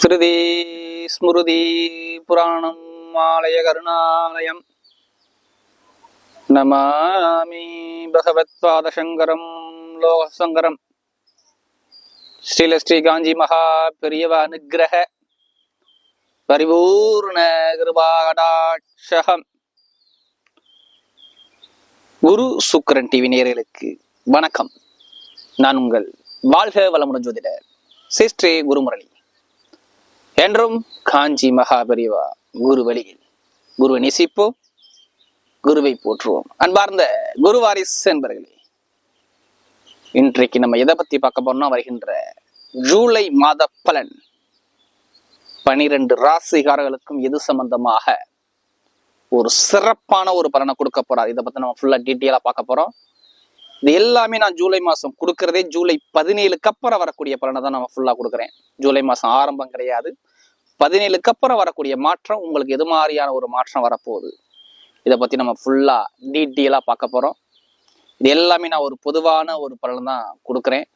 ஸ்ருதி ஸ்மிருதி புராணம் ஆலய கருணாலயம். நமாமி பகவத்பாதசங்கரம் லோகசங்கரம். ஸ்ரீல ஸ்ரீ காஞ்சி மகா பெரியவ அனுகிரக பரிபூர்ண கிருபாகடாட்சகம். குரு சுக்கரன் டிவி நேயர்களுக்கு வணக்கம். நான் உங்கள் வாழ்க வளமுடன் ஜோதிடர் சிஸ்ரீ குருமுரளி. என்றும் காஞ்சி மகாபரிவா குரு வழியில் குருவை நேசிப்போம் குருவை போற்றுவோம். அன்பார்ந்த குரு வாரிஸ் என்பர்களே இன்றைக்கு நம்ம எதை பத்தி பார்க்க போறோம்னா வருகின்ற ஜூலை மாத பலன். பனிரெண்டு ராசிகாரர்களுக்கும் எது சம்பந்தமாக ஒரு சிறப்பான ஒரு பலனை கொடுக்க போறார்? இதை பத்தி நம்ம ஃபுல்லா டீட்டெயிலா பார்க்க போறோம். இது எல்லாமே நான் ஜூலை மாசம் கொடுக்கறதே ஜூலை பதினேழுக்கு அப்புறம் வரக்கூடிய பலனை தான் நம்ம ஃபுல்லா கொடுக்குறேன். ஜூலை மாசம் ஆரம்பம் கிடையாது. பதினேழுக்கு அப்புறம் வரக்கூடிய மாற்றம் உங்களுக்கு எது மாதிரியான ஒரு மாற்றம் வரப்போகுது? இதை பற்றி நம்ம ஃபுல்லாக டீட்டெயிலாக பார்க்க போகிறோம் இது எல்லாமே நான் ஒரு பொதுவான ஒரு பலன் தான் கொடுக்குறேன்.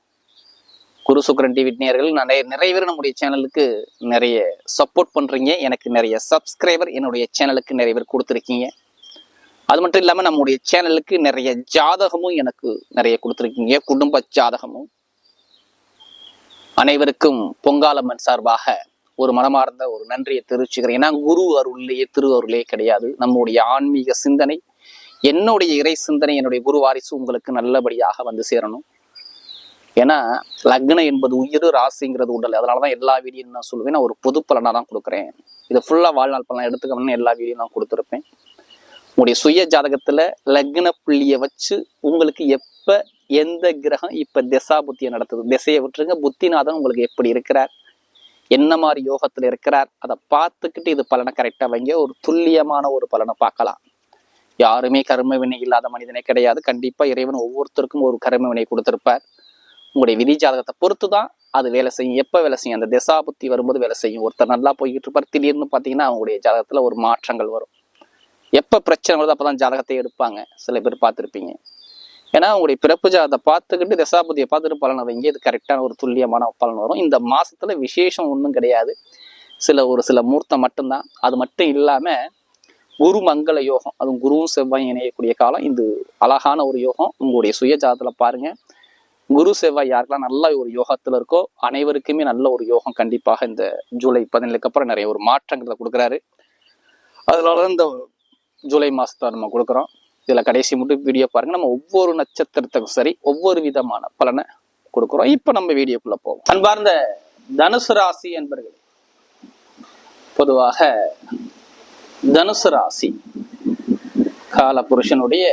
குரு சுக்கரன் டிவி நேர்கள் நிறைய நிறைய பேர் நம்முடைய சேனலுக்கு நிறைய சப்போர்ட் பண்ணுறீங்க எனக்கு நிறைய சப்ஸ்கிரைபர் என்னுடைய சேனலுக்கு நிறைய பேர் கொடுத்துருக்கீங்க. அது மட்டும் இல்லாமல் நம்முடைய சேனலுக்கு நிறைய ஜாதகமும் எனக்கு நிறைய கொடுத்துருக்கீங்க. குடும்ப ஜாதகமும். அனைவருக்கும் பொங்காலம்மன் சார்பாக ஒரு மனமார்ந்த ஒரு நன்றியை தெரிவிச்சுக்கிறேன். ஏன்னா குரு அருள்லேயே திரு அருளே கிடையாது. நம்முடைய ஆன்மீக சிந்தனை என்னுடைய இறை சிந்தனை என்னுடைய குரு வாரிசு உங்களுக்கு நல்லபடியாக வந்து சேரணும். ஏன்னா லக்னம் என்பது உயிர் ராசிங்கிறது உடல். அதனாலதான் எல்லா வீடியும் நான் சொல்லுவேன். நான் ஒரு பொது பலனாக தான் கொடுக்குறேன். இதை ஃபுல்லாக வாழ்நாள் பலன் எடுத்துக்கணும்னு எல்லா வீடியும் நான் கொடுத்துருப்பேன். உங்களுடைய சுய ஜாதகத்தில் லக்ன புள்ளியை வச்சு உங்களுக்கு எப்போ எந்த கிரகம் இப்போ திசா புத்தியை நடத்துது? திசையை விட்டுருங்க. புத்திநாதன் உங்களுக்கு எப்படி இருக்கிறார்? என்ன மாதிரி யோகத்துல இருக்கிறார் அதை பார்த்துக்கிட்டு இது பலனை கரெக்டா வைங்க. ஒரு துல்லியமான ஒரு பலனை பார்க்கலாம். யாருமே கர்ம வினை இல்லாத மனிதனே கிடையாது. கண்டிப்பா இறைவன் ஒவ்வொருத்தருக்கும் ஒரு கர்ம வினை கொடுத்துருப்பார். உங்களுடைய விதி ஜாதகத்தை பொறுத்து தான் அது வேலை செய்யும். எப்ப வேலை செய்யும்? அந்த திசா புத்தி வரும்போது வேலை செய்யும். ஒருத்தர் நல்லா போய்கிட்டு இருப்பார். திடீர்னு பாத்தீங்கன்னா அவங்களுடைய ஜாதகத்தில் ஒரு மாற்றங்கள் வரும். எப்ப பிரச்சனை வருது அப்போ தான் ஜாதகத்தை எடுப்பாங்க. சில பேர் பார்த்துருப்பீங்க. ஏன்னா அவங்களுடைய பிறப்பு ஜாதத்தை பார்த்துக்கிட்டு தசாபதியை பார்த்துட்டு பலனை வைங்க இது கரெக்டான ஒரு துல்லியமான பலன் வரும். இந்த மாசத்துல விசேஷம் ஒன்றும் கிடையாது. சில ஒரு சில மூர்த்தம் மட்டும்தான். அது மட்டும் இல்லாம குரு மங்கள யோகம். அதுவும் குருவும் செவ்வாய் இணையக்கூடிய காலம். இது அழகான ஒரு யோகம். உங்களுடைய சுய ஜாதத்துல பாருங்க. குரு செவ்வாய் யாருக்கெல்லாம் நல்ல ஒரு யோகத்துல இருக்கோ அனைவருக்குமே நல்ல ஒரு யோகம் கண்டிப்பாக இந்த ஜூலை பதினேழுக்கு அப்புறம் நிறைய ஒரு மாற்றங்களை கொடுக்குறாரு. அதனால இந்த ஜூலை மாசத்தை நம்ம கொடுக்குறோம். இதுல கடைசி மட்டும் வீடியோ பாருங்க. நம்ம ஒவ்வொரு நட்சத்திரத்துக்கும் சரி ஒவ்வொரு விதமான பலனை கொடுக்குறோம். இப்ப நம்ம வீடியோக்குள்ள போவோம். அன்பார்ந்த தனுசு ராசி என்பர்கள் பொதுவாக தனுசு ராசி கால புருஷனுடைய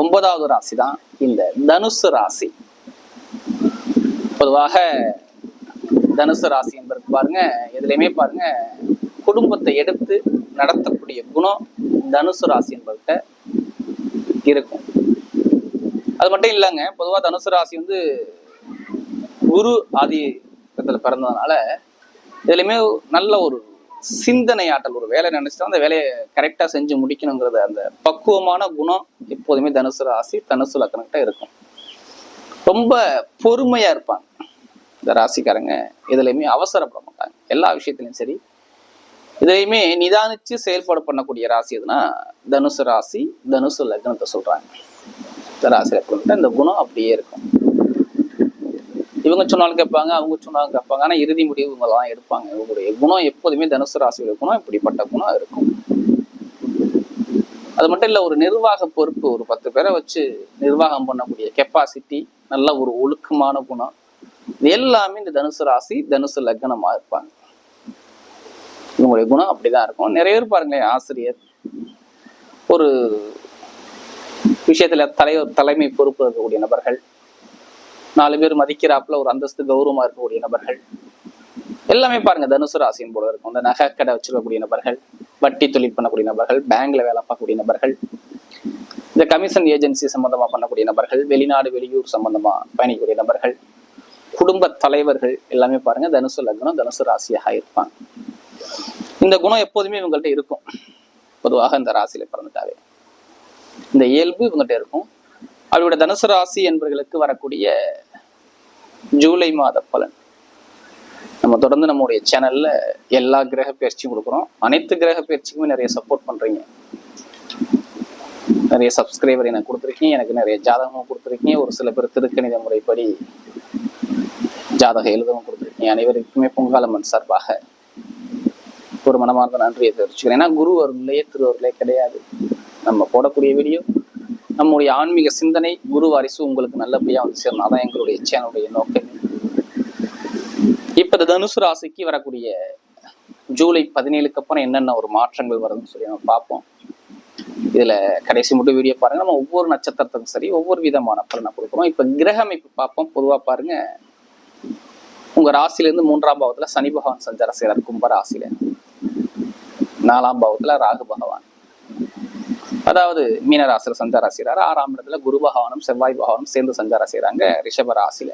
ஒன்பதாவது ராசி தான் இந்த தனுசு ராசி. பொதுவாக தனுசு ராசி என்பது பாருங்க எதுலையுமே பாருங்க குடும்பத்தை எடுத்து நடத்தக்கூடிய குணம் தனுசு ராசி என்பவர்கிட்ட இருக்கும். அது மட்டும் இல்லைங்க பொதுவாக தனுசு ராசி வந்து குரு ஆதி பிறந்ததுனால இதுலையுமே நல்ல ஒரு சிந்தனை ஆற்றல் ஒரு வேலை நினைச்சிட்டா அந்த வேலையை கரெக்டாக செஞ்சு முடிக்கணுங்கிறது அந்த பக்குவமான குணம் எப்போதுமே தனுசு ராசி தனுசு லக்கணக்கிட்ட இருக்கும். ரொம்ப பொறுமையா இருப்பாங்க. இந்த ராசிக்காரங்க எதுலையுமே அவசரப்பட மாட்டாங்க. எல்லா விஷயத்துலையும் சரி இதையுமே நிதானிச்சு செயல்பாடு பண்ணக்கூடிய ராசி எதுனா தனுசு ராசி தனுசு லக்னத்தை சொல்றாங்க. இந்த ராசியில பொறுத்த இந்த குணம் அப்படியே இருக்கும். இவங்க சொன்னாலும் கேட்பாங்க அவங்க சொன்னாலும் கேட்பாங்க. ஆனா இறுதி முடிவு இவங்க எடுப்பாங்க. இவங்களுடைய குணம் எப்போதுமே தனுசு ராசியோட குணம் இப்படிப்பட்ட குணம் இருக்கும். அது மட்டும் இல்ல ஒரு நிர்வாக பொறுப்பு ஒரு பத்து பேரை வச்சு நிர்வாகம் பண்ணக்கூடிய கெப்பாசிட்டி நல்ல ஒரு ஒழுக்கமான குணம். இது எல்லாமே இந்த தனுசு ராசி தனுசு லக்னமா இருப்பாங்க. இவங்களுடைய குணம் அப்படிதான் இருக்கும். நிறைய பேர் பாருங்களேன் ஆசிரியர். ஒரு விஷயத்துல தலைவர் தலைமை பொறுப்பு இருக்கக்கூடிய நபர்கள். நாலு பேர் மதிக்கிறாப்புல ஒரு அந்தஸ்து கௌரவமா இருக்கக்கூடிய நபர்கள். எல்லாமே பாருங்க தனுசு ராசியின் போல இருக்கும். இந்த நகை கடை வச்சிருக்கக்கூடிய நபர்கள் வட்டி தொழில் பண்ணக்கூடிய நபர்கள் பேங்க்ல வேலை பார்க்கக்கூடிய நபர்கள். இந்த கமிஷன் ஏஜென்சி சம்பந்தமா பண்ணக்கூடிய நபர்கள் வெளிநாடு வெளியூர் சம்பந்தமா பயணிக்கக்கூடிய நபர்கள். குடும்ப தலைவர்கள் எல்லாமே பாருங்க தனுசு லக்னம் தனுசு ராசியாக இருப்பாங்க. இந்த குணம் எப்போதுமே இவங்கள்ட்ட இருக்கும். பொதுவாக இந்த ராசியில பிறந்துட்டாவே. இந்த இயல்பு இவங்கள்ட்ட இருக்கும். அவருடைய தனுசு ராசி என்பவர்களுக்கு வரக்கூடிய ஜூலை மாத பலன். நம்ம தொடர்ந்து நம்மளுடைய சேனல்ல எல்லா கிரக பயிற்சியும் கொடுக்குறோம். அனைத்து கிரக பயிற்சிக்குமே நிறைய சப்போர்ட் பண்றீங்க. நிறைய சப்ஸ்கிரைபர் எனக்கு கொடுத்துருக்கீங்க. எனக்கு நிறைய ஜாதகமும் கொடுத்துருக்கீங்க. ஒரு சில பேர் திருக்கணித முறைப்படி ஜாதகம் எழுதவும் கொடுத்துருக்கீங்க. அனைவருக்குமே பொங்காலம்மன் சார்பாக ஒரு மனமார்ந்த நன்றியை தெரிவிச்சுக்கிறேன். ஏன்னா குரு அருளையே திருவருளே கிடையாது. நம்ம போடக்கூடிய வீடியோ நம்முடைய ஆன்மீக சிந்தனை குரு வாரிசு உங்களுக்கு நல்லபடியா வந்து சேரணும். அதான் எங்களுடைய சேனலுடைய நோக்கம். இப்ப இந்த தனுசு ராசிக்கு வரக்கூடிய ஜூலை பதினேழுக்கு அப்புறம் என்னென்ன ஒரு மாற்றங்கள் வருதுன்னு சொல்லி நம்ம பார்ப்போம். இதுல கடைசி மட்டும் வீடியோ பாருங்க. நம்ம ஒவ்வொரு நட்சத்திரத்துக்கும் சரி ஒவ்வொரு விதமான பலனை கொடுக்குறோம். இப்ப கிரக அமைப்பு பார்ப்போம். பொதுவா பாருங்க உங்க ராசியில இருந்து மூன்றாம் பாவத்துல சனி பகவான் சஞ்சாரம் செய்யறார் கும்ப ராசியில. நாலாம் பாவத்துல ராகு பகவான். அதாவது மீன சஞ்சாரம் சஞ்சார செய்யறாரு ஆறாம் இடத்துல குரு பகவானும் செவ்வாய் பகவானும் சேர்ந்து சஞ்சாரம் செய்யறாங்க ரிஷப ராசியில.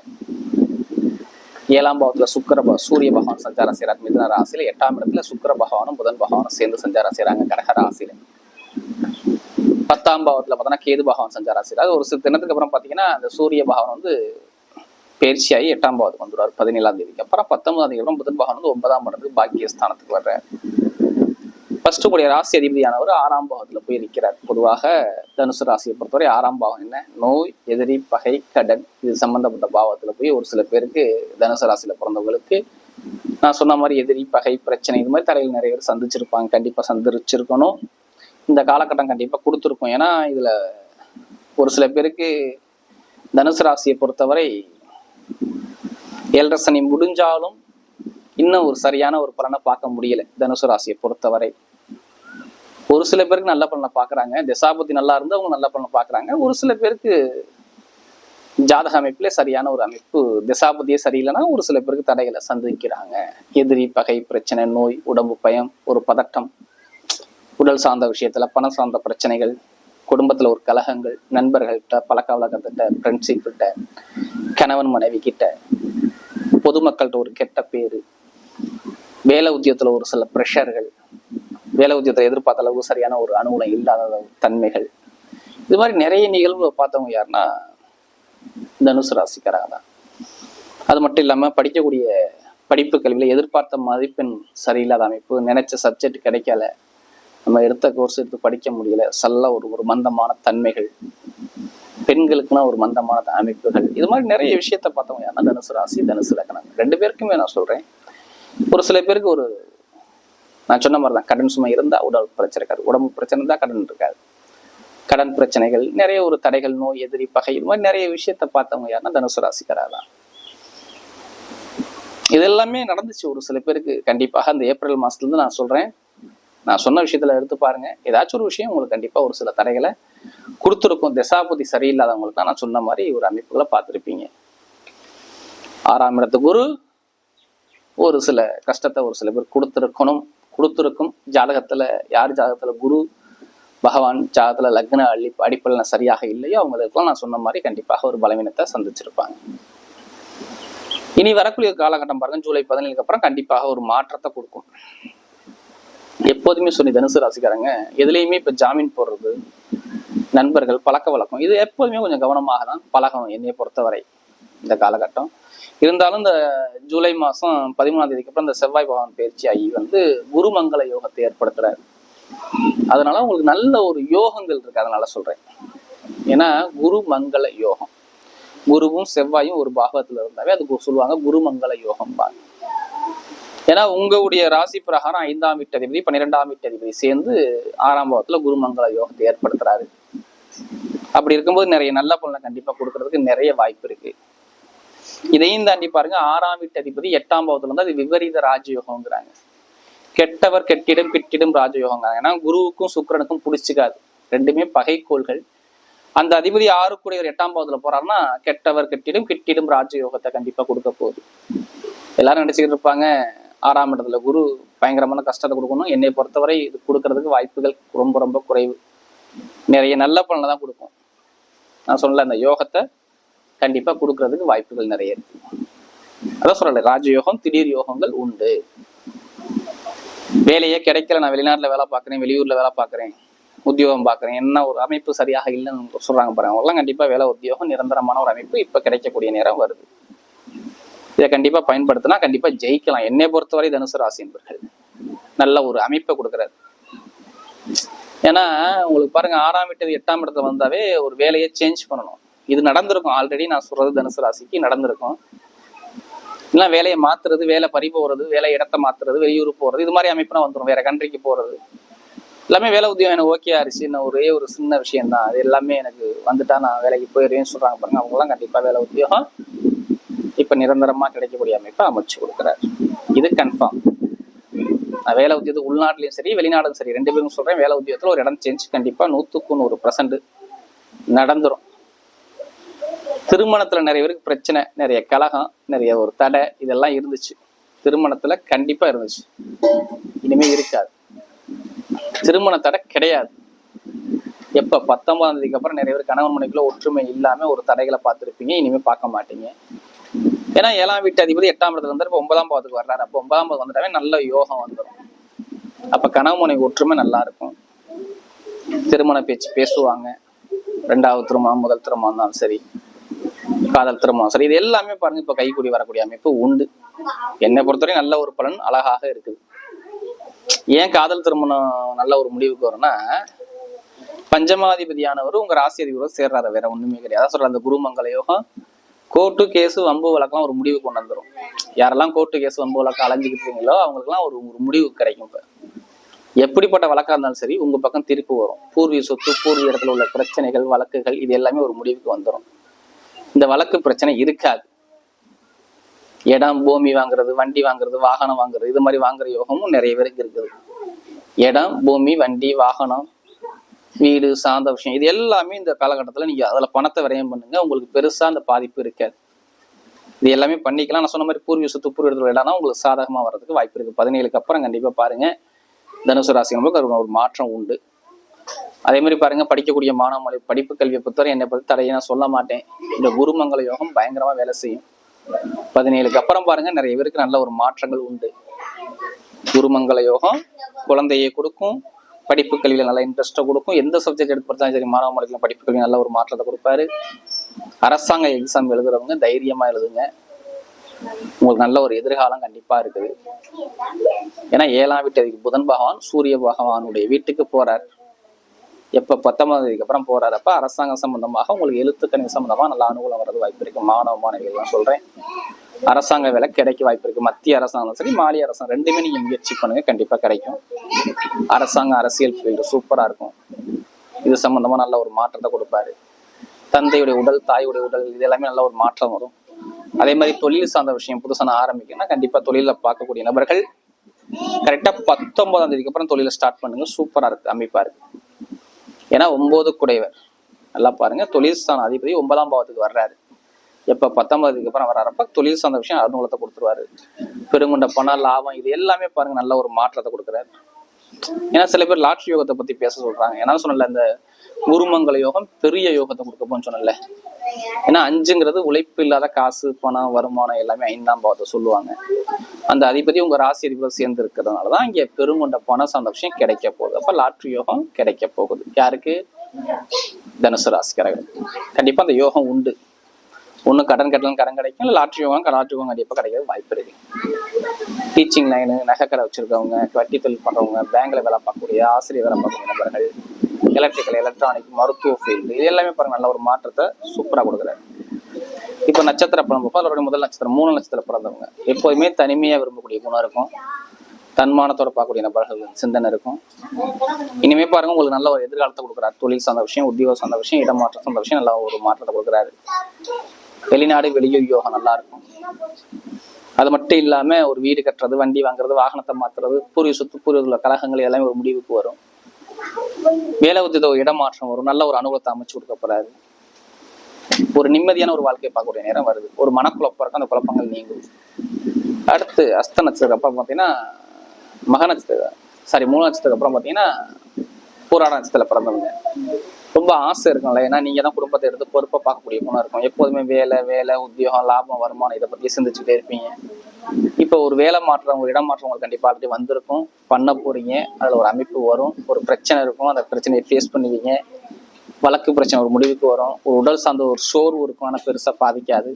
ஏழாம் பாவத்துல சுக்கர ப- சூரிய பகவான் சஞ்சாரம் செய்கிறார் மிதன ராசியில. எட்டாம் இடத்துல சுக்கிர பகவானும் புதன் பகவானும் சேர்ந்து சஞ்சாரம் செய்யறாங்க கடக ராசியில. பத்தாம் பாவத்துல பார்த்தோன்னா கேது பகவான் சஞ்சாரம் செய்யறாரு ஒரு சில தினத்துக்கு அப்புறம் பாத்தீங்கன்னா அந்த சூரிய பகவான் வந்து பயிற்சியாகி எட்டாம் பாவத்துக்கு வந்துடுவார் பதினேழாம் தேதிக்கு. அப்புறம் பத்தொன்பதாம் தேதி அப்புறம் புதன் பகவான் வந்து ஒன்பதாம் இடத்துக்கு பாக்கியஸ்தானத்துக்கு வர்றாரு. ஃபர்ஸ்ட் உடைய ராசி அதிபதியானவர் ஆறாம் பாவத்துல போய் இருக்கிறார் பொதுவாக தனுசு ராசியை பொறுத்தவரை ஆறாம் பாவம் என்ன? நோய் எதிரி பகை கடன் இது சம்பந்தப்பட்ட பாவத்துல போய் ஒரு சில பேருக்கு தனுசு ராசியில பிறந்தவங்களுக்கு நான் சொன்ன மாதிரி எதிரி பகை பிரச்சனை இது மாதிரி தலையில் நிறைய பேர் சந்திச்சிருப்பாங்க. கண்டிப்பா சந்திச்சிருக்கணும். இந்த காலகட்டம் கண்டிப்பா கொடுத்துருக்கும். ஏன்னா இதுல ஒரு சில பேருக்கு தனுசு ராசியை பொறுத்தவரை ஏழரை சனி முடிஞ்சாலும் இன்னும் ஒரு சரியான ஒரு பலனை பார்க்க முடியல தனுசு ராசியை பொறுத்தவரை. ஒரு சில பேருக்கு நல்ல பலனை பார்க்குறாங்க திசாபதி நல்லா இருந்து அவங்க நல்ல பலனை பார்க்குறாங்க ஒரு சில பேருக்கு ஜாதக அமைப்புல சரியான ஒரு அமைப்பு திசாபதியே சரியில்லைன்னா ஒரு சில பேருக்கு தடைகளை சந்திக்கிறாங்க. எதிரி பகை பிரச்சனை நோய் உடம்பு பயம் ஒரு பதட்டம் உடல் சார்ந்த விஷயத்துல பணம் சார்ந்த பிரச்சனைகள் குடும்பத்துல ஒரு கலகங்கள் நண்பர்கள்கிட்ட பழக்க வழக்கத்திட்ட ஃப்ரெண்ட்ஷிப் கிட்ட கணவன் மனைவி கிட்ட பொதுமக்கள்கிட்ட ஒரு கெட்ட பேரு வேலை உத்தியோகத்துல ஒரு சில ப்ரெஷர்கள் வேலை உத்தியத்தை எதிர்பார்த்த அளவுக்கு சரியான ஒரு அனுகூலம் இல்லாத தன்மைகள். இது மாதிரி நிறைய நிகழ்வுகளை பார்த்தவங்க யாருன்னா தனுசு ராசிக்காரங்க தான். அது மட்டும் இல்லாமல் படிக்கக்கூடிய படிப்பு கல்வியில் எதிர்பார்த்த மதிப்பெண் சரியில்லாத அமைப்பு நினைச்ச சப்ஜெக்ட் கிடைக்கல. நம்ம எடுத்த கோர்ஸ் எடுத்து படிக்க முடியல. சல்ல ஒரு ஒரு மந்தமான தன்மைகள். பெண்களுக்குனா ஒரு மந்தமான அமைப்புகள். இது மாதிரி நிறைய விஷயத்த பார்த்தவங்க யாருன்னா தனுசு ராசி தனுசு லக்கணம் ரெண்டு பேருக்குமே நான் சொல்றேன். ஒரு சில பேருக்கு ஒரு நான் சொன்ன மாதிரி தான் கடன் சுமை இருந்தால் உடல் பிரச்சனை இருக்காது. உடம்பு பிரச்சனை இருந்தால் கடன் இருக்காது. கடன் பிரச்சனைகள் நிறைய ஒரு தடைகள் நோய் எதிரி பகை இது மாதிரி நிறைய விஷயத்த பார்த்தவங்க யாருன்னா தனுசு ராசிக்காராக தான் இது எல்லாமே நடந்துச்சு ஒரு சில பேருக்கு. கண்டிப்பாக அந்த ஏப்ரல் மாசத்துலேருந்து நான் சொல்கிறேன் நான் சொன்ன விஷயத்துல எடுத்து பாருங்க. ஏதாச்சும் ஒரு விஷயம் உங்களுக்கு கண்டிப்பாக ஒரு சில தடைகளை கொடுத்துருக்கும். திசாபதி சரியில்லாதவங்களுக்கு தான் நான் சொன்ன மாதிரி ஒரு அமைப்புகளை பார்த்துருப்பீங்க. ஆறாம் இடத்து குரு ஒரு சில கஷ்டத்தை ஒரு சில பேர் கொடுத்துருக்கணும். கொடுத்துருக்கும். ஜாதகத்துல யார் ஜாதகத்துல குரு பகவான் ஜாதகத்துல லக்ன அள்ளி அடிப்படையில் சரியாக இல்லையோ அவங்களுக்கெல்லாம் நான் சொன்ன மாதிரி கண்டிப்பாக ஒரு பலவீனத்தை சந்திச்சிருப்பாங்க. இனி வரக்கூடிய காலகட்டம் பாருங்க ஜூலை பதினேழுக்கு அப்புறம் கண்டிப்பாக ஒரு மாற்றத்தை கொடுக்கும். எப்போதுமே சொல்லி தனுசு ராசிக்காரங்க எதுலேயுமே இப்போ ஜாமீன் போடுறது நண்பர்கள் பழக்க வழக்கம் இது எப்போதுமே கொஞ்சம் கவனமாக தான் பழகும் என்னையை பொறுத்தவரை. இந்த காலகட்டம். இருந்தாலும் இந்த ஜூலை மாதம் பதிமூணாம் தேதிக்கு அப்புறம் இந்த செவ்வாய் பகவான் பயிற்சி ஆகி வந்து குருமங்கள யோகத்தை ஏற்படுத்துறாரு. அதனால உங்களுக்கு நல்ல ஒரு யோகங்கள் இருக்கு அதனால சொல்றேன். ஏன்னா குரு மங்கள யோகம். குருவும் செவ்வாயும் ஒரு பாகத்துல இருந்தாவே அது சொல்லுவாங்க குருமங்கள யோகம் ஏன்னா உங்களுடைய ராசி பிரகாரம் ஐந்தாம் வீட்டு அதிபதி பன்னிரெண்டாம் வீட்டு அதிபதி சேர்ந்து ஆறாம் பாவத்துல குருமங்கள யோகத்தை ஏற்படுத்துறாரு. அப்படி இருக்கும்போது நிறைய நல்ல பலனை கண்டிப்பா கொடுக்கறதுக்கு நிறைய வாய்ப்பு இருக்கு. இதையும் தாண்டி பாருங்க ஆறாம் வீட்டு அதிபதி எட்டாம் பாவத்துல வந்து அது விபரீத ராஜயோகம்ங்கிறாங்க. கெட்டவர் கெட்டிடும் கிட்டிடும் ராஜயோகங்கிறாங்க ஏன்னா குருவுக்கும் சுக்கிரனுக்கும் பிடிச்சிக்காது. ரெண்டுமே பகைக்கோள்கள். அந்த அதிபதி ஆறுக்குடையவர் எட்டாம் பாவத்துல போறாருன்னா கெட்டவர் கெட்டிடும் கிட்டிடும் ராஜயோகத்தை கண்டிப்பா கொடுக்க போகுது. எல்லாரும் நினைச்சுக்கிட்டு இருப்பாங்க ஆறாம் இடத்துல குரு பயங்கரமான கஷ்டத்தை கொடுக்கணும். என்னை பொறுத்தவரை இது கொடுக்கறதுக்கு வாய்ப்புகள் ரொம்ப ரொம்ப குறைவு. நிறைய நல்ல பலனை தான் கொடுக்கும். நான் சொல்லல அந்த யோகத்தை கண்டிப்பா கொடுக்கறதுக்கு வாய்ப்புகள் நிறைய இருக்கு. அதான் சொல்றேன் ராஜயோகம் திடீர் யோகங்கள் உண்டு. வேலையே கிடைக்கல நான் வெளிநாட்டுல வேலை பார்க்குறேன் வெளியூர்ல வேலை பார்க்குறேன் உத்தியோகம் பார்க்குறேன் என்ன ஒரு அமைப்பு சரியாக இல்லைன்னு சொல்றாங்க பாருங்க. அவங்களாம் கண்டிப்பா வேலை உத்தியோகம் நிரந்தரமான ஒரு அமைப்பு இப்ப கிடைக்கக்கூடிய நேரம் வருது. இதை கண்டிப்பா பயன்படுத்தினா கண்டிப்பா ஜெயிக்கலாம். என்னை பொறுத்தவரை தனுசு ராசி என்பர்கள் நல்ல ஒரு அமைப்பை கொடுக்குறாரு. ஏன்னா உங்களுக்கு பாருங்க ஆறாம் வீட்டு எட்டாம் இடத்துல வந்தாவே ஒரு வேலையை சேஞ்ச் பண்ணணும். இது நடந்திருக்கும். ஆல்ரெடி நான் சொல்றது தனுசு ராசிக்கு நடந்திருக்கும். இல்லை வேலையை மாத்துறது வேலை பறி போறது வேலை இடத்த மாத்துறது வெளியூர் போறது இது மாதிரி அமைப்புனா வந்துடும் வேற கண்ட்ரிக்கு போறது. எல்லாமே வேலை உத்தியோகம் எனக்கு ஓகே ஆரிச்சு இன்னும் ஒரே ஒரு சின்ன விஷயம் தான் அது எல்லாமே எனக்கு வந்துட்டா நான் வேலைக்கு போயிடுவேன்னு சொல்றாங்க பாருங்க. அவங்களாம் கண்டிப்பா வேலை உத்தியோகம் இப்ப நிரந்தரமா கிடைக்கக்கூடிய அமைப்பை அமைச்சு கொடுக்குறாரு. இது கன்ஃபார்ம் நான் வேலை உத்தியோகம் உள்நாட்டிலையும் சரி வெளிநாடும் சரி. ரெண்டு பேரும் சொல்றேன். வேலை உத்தியோகத்தில் ஒரு இடம் சேஞ்ச் கண்டிப்பா நூத்துக்கு நூறு பர்சன்ட் நடந்துரும். திருமணத்துல நிறைய பேருக்கு பிரச்சனை நிறைய கலகம் நிறைய ஒரு தடை இதெல்லாம் இருந்துச்சு. திருமணத்துல கண்டிப்பா இருந்துச்சு. இனிமே இருக்காது. திருமண தடை கிடையாது. எப்ப? பத்தொன்பதாம் தேதிக்கு அப்புறம் நிறைய பேர் கணவன் மனைவிக்குள்ள ஒற்றுமை இல்லாம ஒரு தடைகளை பார்த்திருப்பீங்க. இனிமே பார்க்க மாட்டீங்க. ஏன்னா ஏழாம் வீட்டு அதிபதி எட்டாம் இடத்துல இருந்தாரு இப்போ ஒன்பதாம் பாவத்துக்கு வர்றாரு. அப்போ ஒன்பதாம் பாவம் வந்துட்டாவே நல்ல யோகம் வந்துடும் அப்ப கணவன் மனைவி ஒற்றுமை நல்லா இருக்கும். திருமண பேச்சு பேசுவாங்க. ரெண்டாவது திருமணம் முதல் திருமணம் இருந்தாலும் சரி. காதல் திருமணம். சரி இது எல்லாமே பாருங்க இப்ப கைகூடி வரக்கூடிய அமைப்பு உண்டு. என்னை பொறுத்தவரை நல்ல ஒரு பலன் அழகாக இருக்குது. ஏன் காதல் திருமணம் நல்ல ஒரு முடிவுக்கு வரும்னா பஞ்சமாதிபதியானவர் உங்க ராசி அதிபரோட சேர்றாரு வேற ஒண்ணுமே கிடையாது. அதான் சொல்ற அந்த குருமங்கல யோகம் கோர்ட்டு கேஸ் வம்பு வழக்கெல்லாம் ஒரு முடிவு கொண்டு வந்துரும். யாரெல்லாம் கோர்ட்டு கேஸ் வம்பு வழக்கம் அலைஞ்சுக்கிட்டீங்களோ அவங்களுக்குலாம் ஒரு ஒரு முடிவு கிடைக்கும் இப்ப. எப்படிப்பட்ட வழக்கா இருந்தாலும் சரி உங்க பக்கம் திருப்பு வரும். பூர்வீக சொத்து பூர்வீக இடத்துல உள்ள பிரச்சனைகள் வழக்குகள் இது எல்லாமே ஒரு முடிவுக்கு வந்துடும் இந்த வழக்கு பிரச்சனை இருக்காது. இடம் பூமி வாங்குறது வண்டி வாங்குறது வாகனம் வாங்குறது இது மாதிரி வாங்குற யோகமும் நிறைய பேருக்கு இருக்குது. இடம் பூமி வண்டி வாகனம் வீடு சார்ந்த விஷயம் இது எல்லாமே இந்த காலகட்டத்தில் நீங்கள் அதில் பணத்தை விரயம் பண்ணுங்க. உங்களுக்கு பெருசாக அந்த பாதிப்பு இருக்காது. இது எல்லாமே பண்ணிக்கலாம். நான் சொன்ன மாதிரி பூர்வீக சொத்து பூர்வீக இடத்துல இடம்னா உங்களுக்கு சாதகமாக வர்றதுக்கு வாய்ப்பு இருக்குது பதினேழுக்கு அப்புறம் கண்டிப்பாக பாருங்கள் தனுசு ராசி ஒரு மாற்றம் உண்டு. அதே மாதிரி பாருங்க படிக்கக்கூடிய மாணவ படிப்பு கல்வியை பொறுத்தவரை என்னை பற்றி தடையை நான் சொல்ல மாட்டேன். இந்த குருமங்கல யோகம் பயங்கரமா வேலை செய்யும். பதினேழுக்கு அப்புறம் பாருங்க நிறைய பேருக்கு நல்ல ஒரு மாற்றங்கள் உண்டு. குருமங்கல யோகம் குழந்தையை கொடுக்கும் படிப்பு கல்வியில நல்ல இன்ட்ரெஸ்ட்டை கொடுக்கும். எந்த சப்ஜெக்ட் எடுத்து படித்தாலும் சரி மாணவ மாணவிகளுக்கு படிப்பு கல்வி நல்ல ஒரு மாற்றத்தை கொடுப்பாரு. அரசாங்க எக்ஸாம் எழுதுறவங்க தைரியமா எழுதுங்க. உங்களுக்கு நல்ல ஒரு எதிர்காலம் கண்டிப்பா இருக்குது. ஏன்னா ஏழாம் வீட்டு புதன் பகவான் சூரிய பகவானுடைய வீட்டுக்கு போறார். எப்ப பத்தொன்பதாம் தேதிக்கு அப்புறம் போறாரப்ப அரசாங்கம் சம்பந்தமாக உங்களுக்கு எழுத்துக்கணி கணித சம்பந்தமா நல்ல அனுகூலம் வர்றது வாய்ப்பு இருக்கு. மாணவ மாணவிகள் தான் சொல்றேன். அரசாங்க வேலை கிடைக்க வாய்ப்பு இருக்கு. மத்திய அரசாங்கம் சரி மாநில அரசாங்கம் ரெண்டுமே நீங்க முயற்சி பண்ணுங்க கண்டிப்பா கிடைக்கும். அரசாங்க அரசியல் ஃபீல்டு சூப்பரா இருக்கும். இது சம்பந்தமா நல்ல ஒரு மாற்றத்தை கொடுப்பாரு. தந்தையுடைய உடல் தாயுடைய உடல் இது எல்லாமே நல்ல ஒரு மாற்றம் வரும். அதே மாதிரி தொழில் சார்ந்த விஷயம் புதுசாக நான் ஆரம்பிக்கணும்னா கண்டிப்பா தொழில பார்க்கக்கூடிய நபர்கள் கரெக்டா பத்தொன்பதாம் தேதிக்கு அப்புறம் தொழிலை ஸ்டார்ட் பண்ணுங்க. சூப்பரா இருக்கு அமைப்பா இருக்கு. ஏன்னா ஒன்பது குடைவர். நல்லா பாருங்க தொழில் ஸ்தான அதிபதி ஒன்பதாம் பாவத்துக்கு வர்றாரு. எப்ப பத்தொன்பதுக்கு அப்புறம் வர்றப்ப தொழில் சார்ந்த விஷயம் அனுகூலத்தை கொடுத்துருவாரு. பெருங்குண்ட பணம் லாபம் இது எல்லாமே பாருங்க நல்ல ஒரு மாற்றத்தை கொடுக்குறாரு. ஏன்னா சில பேர் லாட்ரி யோகத்தை பத்தி பேச சொல்றாங்க. ஏன்னா சொன்னல இந்த குருமங்கல யோகம் பெரிய யோகத்தை கொடுக்க போன்னு சொன்னல ஏன்னா அஞ்சுங்கிறது உழைப்பு இல்லாத காசு பணம் வருமானம் எல்லாமே ஐந்தாம் பாவத்தை சொல்லுவாங்க. அந்த அதிபதி உங்க ராசி அதிபதி சேர்ந்து இருக்கிறதுனாலதான் இங்க பெருங்கொண்ட பண சார்ந்த விஷயம் கிடைக்க போகுது. அப்ப லாட்ரி யோகம் கிடைக்க போகுது. யாருக்கு? தனுசு ராசிக்காரர்கள் கண்டிப்பா அந்த யோகம் உண்டு. ஒன்று கடன் கட்டலாம் கடன் கிடைக்கும். இல்லை லாட்ரி யோகம் லாட்ரி யோகம் கண்டிப்பாக கிடைக்கிறது வாய்ப்பு இருக்கு. டீச்சிங் லைனு நகைக்கடை வச்சிருக்கவங்க வட்டி தொழில் பண்றவங்க பேங்க்ல வேலை பார்க்கக்கூடிய ஆசிரியர் வேலை பார்க்கக்கூடிய நபர்கள் எலக்ட்ரிக்கல் எலக்ட்ரானிக் மருத்துவ ஃபீல்டு இது எல்லாமே பாருங்க நல்ல ஒரு மாற்றத்தை சூப்பராக கொடுக்குறாரு. இப்போ நட்சத்திர பிறந்தப்போ அதோட முதல் நட்சத்திரம் மூணு நட்சத்திரம் பிறந்தவங்க. எப்போதுமே தனிமையாக விரும்பக்கூடிய குணம் இருக்கும். தன்மானத்தோட பார்க்கக்கூடிய நபர்கள் சிந்தனை இருக்கும். இனிமே பாருங்க உங்களுக்கு நல்ல ஒரு எதிர்காலத்தை கொடுக்குறாரு. தொழில் சார்ந்த விஷயம் உத்தியோக சார்ந்த விஷயம் இடமாற்றம் சார்ந்த விஷயம் நல்ல ஒரு மாற்றத்தை கொடுக்குறாரு. வெளிநாடு வெளியூர் யோகம் நல்லா இருக்கும் அது மட்டும் இல்லாம ஒரு வீடு கட்டுறது வண்டி வாங்குறது வாகனத்தை மாத்துறது பூர்வீக சொத்து பூர்வீக உள்ள கழகங்கள் எல்லாமே ஒரு முடிவுக்கு வரும். வேலை உத்தியோக இடமாற்றம் வரும். நல்ல ஒரு அனுகூலத்தை அமைச்சு கொடுக்க போறாரு. ஒரு நிம்மதியான ஒரு வாழ்க்கையை பார்க்கக்கூடிய நேரம் வருது. ஒரு மனக்குழப்பம் இருக்கும். அந்த குழப்பங்கள் நீங்கும். அடுத்து அஸ்த நட்சத்திரம் அப்புறம் பார்த்தீங்கன்னா மக நட்சத்திரம். சாரி மூணு நட்சத்திரம் அப்புறம் பார்த்தீங்கன்னா பூராட நட்சத்திரத்தில் பிறந்தவங்க. ரொம்ப ஆசை இருக்கும்ல. ஏன்னா நீங்க தான் குடும்பத்தை எடுத்து பொறுப்பை பார்க்கக்கூடிய போனா இருக்கும். எப்போதுமே வேலை வேலை உத்தியோகம் லாபம் வருமானம் இதை பத்தி சிந்திச்சுட்டே இருப்பீங்க. இப்போ ஒரு வேலை மாற்றம் ஒரு இடம் மாற்றம் உங்களுக்கு கண்டிப்பா ஆல்ரெடி வந்திருக்கும். பண்ண போறீங்க. அதுல ஒரு அமைப்பு வரும். ஒரு பிரச்சனை இருக்கும். அந்த பிரச்சனையை ஃபேஸ் பண்ணுவீங்க. வழக்கு பிரச்சனை ஒரு முடிவுக்கு வரும். ஒரு உடல் சார்ந்த ஒரு சோர்வு இருக்கும். ஆனால் பெருசா பாதிக்காது.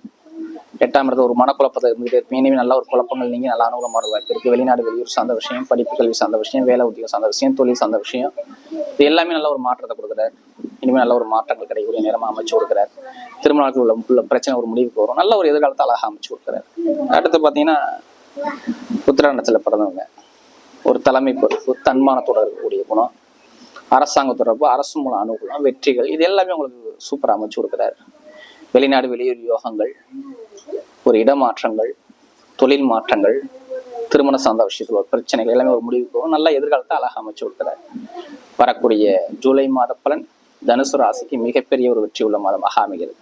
எட்டாம் இடத்துல ஒரு மனக்குழப்பத்தை இருந்துகிட்டே இருப்பீங்க இனிமேல் நல்ல ஒரு குழப்பங்கள் நீங்க நல்ல அனுகூலமான வாய்ப்பு இருக்கு. வெளிநாடு வெளியூர் சார்ந்த விஷயம் படிப்பு கல்வி சார்ந்த விஷயம் வேலை உத்தியோகம் சார்ந்த விஷயம் தொழில் சார்ந்த விஷயம். இது எல்லாமே நல்ல ஒரு மாற்றத்தை கொடுக்குறாரு. இனிமேல் நல்ல ஒரு மாற்றங்கள் கிடைக்கக்கூடிய நேரமா அமைச்சு கொடுக்குறாரு. திருமணத்தில் உள்ள உள்ள பிரச்சனை ஒரு முடிவுக்கு வரும். நல்ல ஒரு எதிர்காலத்தை அழகாக அமைச்சு கொடுக்குறாரு. அடுத்து பார்த்தீங்கன்னா உத்திராண்டத்துல பிறந்தவங்க. ஒரு தலைமை பொறுப்பு தன்மானத்தோட இருக்கக்கூடிய குணம். அரசாங்க தொடர்பு அரசு மூலம் அனுகூலம் வெற்றிகள் இது எல்லாமே உங்களுக்கு சூப்பராக அமைச்சு கொடுக்குறாரு. வெளிநாடு வெளியூர் யோகங்கள் ஒரு இடமாற்றங்கள் தொழில் மாற்றங்கள் திருமண சார்ந்த விஷயத்துல ஒரு பிரச்சனைகள் எல்லாமே ஒரு முடிவுக்கு போகும் நல்ல எதிர்காலத்தை அழகாக அமைச்சு கொடுக்குறாரு. வரக்கூடிய ஜூலை மாத பலன் தனுசு ராசிக்கு மிகப்பெரிய ஒரு வெற்றி உள்ள மாதமாக அமைகிறது.